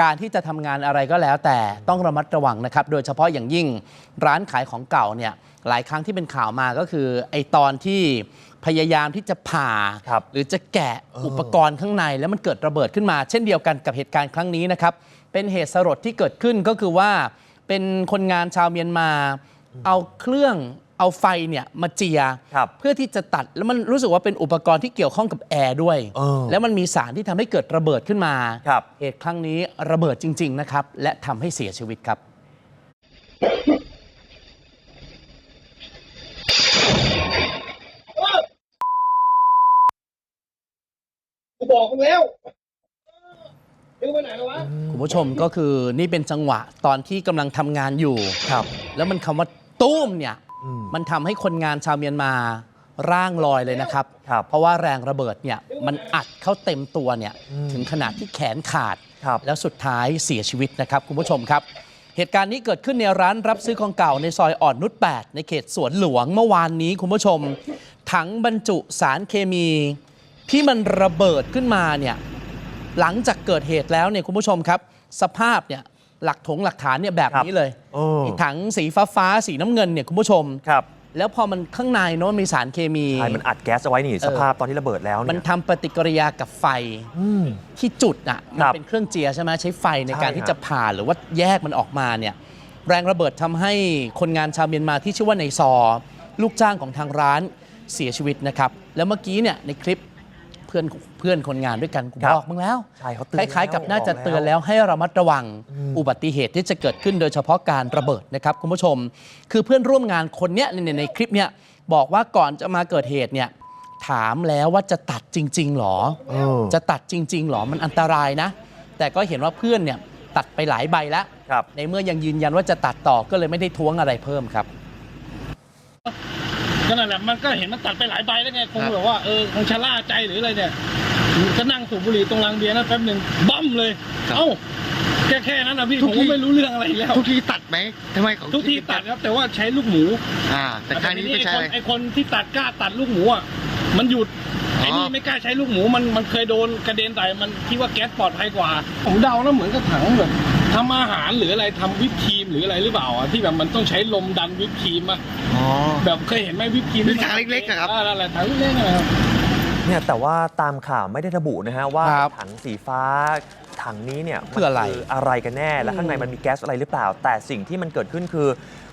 การที่จะทำงานอะไรก็แล้ว แต่ต้องระมัดระวังนะครับ โดยเฉพาะอย่างยิ่งร้านขายของเก่าเนี่ยหลายครั้งที่เป็นข่าวมาก็คือไอตอนที่พยายามที่จะผ่าครับหรือจะแกะอุปกรณ์ข้างใน แล้วมันเกิดระเบิดขึ้นมา เช่นเดียวกันกับเหตุการณ์ครั้งนี้นะครับ เป็นเหตุสลดที่เกิดขึ้นก็คือว่าเป็นคนงานชาวเมียนมา เอาเครื่อง เอาไฟเนี่ยมาเจีย ครับเพื่อที่จะตัดแล้วมันรู้สึกว่าเป็นอุปกรณ์ที่เกี่ยวข้องกับแอร์ด้วย เออแล้วมันมีสารที่ทำให้เกิดระเบิดขึ้นมาครับ เหตุครั้งนี้ระเบิดจริง ๆ นะครับ และทำให้เสียชีวิตครับ กูบอกมึงแล้วมึงไปไหนแล้ววะ คุณผู้ชมก็คือนี่เป็นจังหวะตอนที่กำลังทำงานอยู่ ครับ แล้วมันคำว่าตุ้มเนี่ยอื มมันทำให้คนงานชาวเมียนมาร่างลอยเลยนะครับครับ เพราะว่าแรงระเบิดเนี่ยมันอัดเข้าเต็มตัวเนี่ยอืมถึงขนาดที่แขนขาดครับแล้วสุดท้ายเสียชีวิตนะครับคุณผู้ชมครับ เหตุการณ์นี้เกิดขึ้นในร้านรับซื้อของเก่าในซอยอ่อนนุช8ในเขตสวนหลวงเมื่อวานนี้คุณผู้ชม ถังบรรจุสารเคมีที่มันระเบิดขึ้นมาเนี่ยหลังจากเกิดเหตุแล้วเนี่ยคุณผู้ชมครับ สภาพเนี่ย หลักถงหลักฐานเนี่ยแบบนี้เลยโอ้ไอ้ถังสีฟ้าฟ้าๆสีน้ำเงินเนี่ยคุณผู้ชม ครับแล้วพอมันข้างในเนอะมันมีสารเคมี ใช่มันอัดแก๊สเอาไว้นี่เออสภาพตอนที่ระเบิดแล้วมันเนี่ย ทำปฏิกิริยากับไฟอืมที่จุดอะมันครับเป็นเครื่องเจียร์ใช่ไหมใช้ไฟในใช่การที่ฮะ จะผ่าหรือว่าแยกมันออกมาเนี่ยแรงระเบิดทำให้คนงานชาวเมียนมาที่ชื่อว่าในซอ ลูกจ้างของทางร้านเสียชีวิตนะครับ แล้วเมื่อกี้เนี่ยในคลิป เพื่อนเพื่อนคนงานด้วยกันกูครับบอกมึงแล้วใช่เขาเตืคอนล้ายๆ กับแล้วน่าจะบอกแล้ว เตือนแล้วให้ระมัดระวังอืมอุบัติเหตุที่จะเกิดขึ้นโดยเฉพาะการระเบิดนะครับคุณผู้ชม คือเพื่อนร่วมงานคนเนี้ยในในในคลิปเนี้ยบอกว่าก่อนจะมาเกิดเหตุเนี่ยถามแล้วว่าจะตัดจริง ๆหรอ เออ จะตัดจริง ๆ หรอ มันอันตรายนะ แต่ก็เห็นว่าเพื่อนเนี่ยตัดไปหลายใบแล้ว ครับ ในเมื่อยังยืนยันว่าจะตัดต่อก็เลยไม่ได้ท้วงอะไรเพิ่มครับ ก็นั่นแหละมันก็เห็นมันตัดไปหลายใบแล้วไงคงครับแบบว่าเออคงชะล่าใจหรืออะไรเนี่ยก็นั่งสูบบุหรี่ตรงรางเบียร์นั่นแป๊บหนึ่งบั้มเลยเอ้าแค่แค่นั้นนะพี่ทุผกมที่ก็ไม่รู้เรื่องอะไรอีกแล้ว ทุกทีตัดไหมทำไมของทุกทีตัดครับแต่ว่าใช้ลูกหมูอ่า แต่ครั้งนี้ไม่ใช่อ้คนไอ้คนที่ตัดกล้าตัดลูกหมูอะมันหยุดอ๋อ ไอ้นี่ไม่กล้าใช้ลูกหมูมันมันเคยโดนกระเด็นแต่มันคิดว่าแก๊สปลอดภัยกว่าผมเดานะเหมือนกับถังแบบ ทำอาหารหรืออะไรทำวิปครีมหรืออะไรหรือเปล่าอะที่แบบมันต้องใช้ลมดันวิปครีมอะอ๋อ แบบเคยเห็นไหมวิปครีมเป็นถังเล็กๆอะครับนั่นแหละถังเล็กๆนะครับ เนี่ยแต่ว่าตามข่าวไม่ได้ระบุนะฮะว่าครับถังสีฟ้าถังนี้เนี่ยคืออะไรมันอะไรกันแน่ และข้างในมันมีแก๊สอะไรหรือเปล่า แต่สิ่งที่มันเกิดขึ้นคือ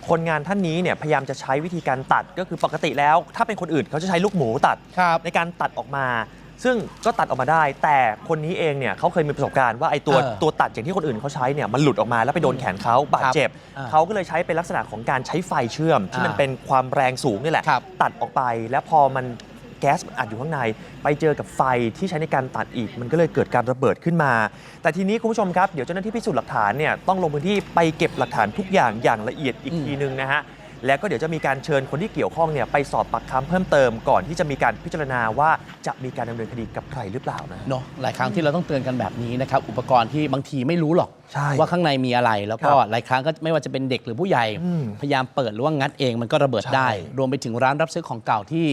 คนงานท่านนี้เนี่ยพยายามจะใช้วิธีการตัดก็คือปกติแล้ว ถ้าเป็นคนอื่นเขาจะใช้ลูกหมูตัด ครับ ในการตัดออกมา ซึ่งก็ตัดออกมาได้ แต่คนนี้เองเนี่ยเขาเคยมีประสบการณ์ว่าไอ้ตัวเออตัวตัดอย่างที่คนอื่นเขาใช้เนี่ยมันหลุดออกมาแล้วไปโดนแขนเขาบาดเจ็บอ่าเขาก็เลยใช้เป็นลักษณะของการใช้ไฟเชื่อม ที่มันอ่าเป็นความแรงสูงนี่แหละ ครับ ตัดออกไปแล้วพอมันแก๊สมันอัดอยู่ข้างใน ไปเจอกับไฟที่ใช้ในการตัดอีก มันก็เลยเกิดการระเบิดขึ้นมา แต่ทีนี้คุณผู้ชมครับ เดี๋ยวเจ้าหน้าที่พิสูจน์หลักฐานเนี่ยต้องลงพื้นที่ไปเก็บหลักฐานทุกอย่างอย่างละเอียดอีกอืมทีนึงนะฮะ แล้วก็เดี๋ยวจะมีการเชิญคนที่เกี่ยวข้องเนี่ยไปสอบปากคำเพิ่มเติมก่อนที่จะมีการพิจารณาว่าจะมีการดำเนินคดีกับใครหรือเปล่านะเนาะหลายครั้งที่เราต้องเตือนกันแบบนี้นะครับอุปกรณ์ที่บางทีไม่รู้หรอก ใช่ ว่าข้างในมีอะไรแล้วก็ครับหลายครั้งก็ไม่ว่าจะเป็นเด็กหรือผู้ใหญ่ อืมพยายามเปิดหรือว่างัดเองมันก็ระเบิดใช่ได้รวมไปถึงร้านรับซื้อของเก่าที่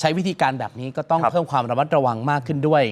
ใช้วิธีการแบบนี้ก็ต้องครับ เพิ่มความระมัดระวังมากขึ้นด้วย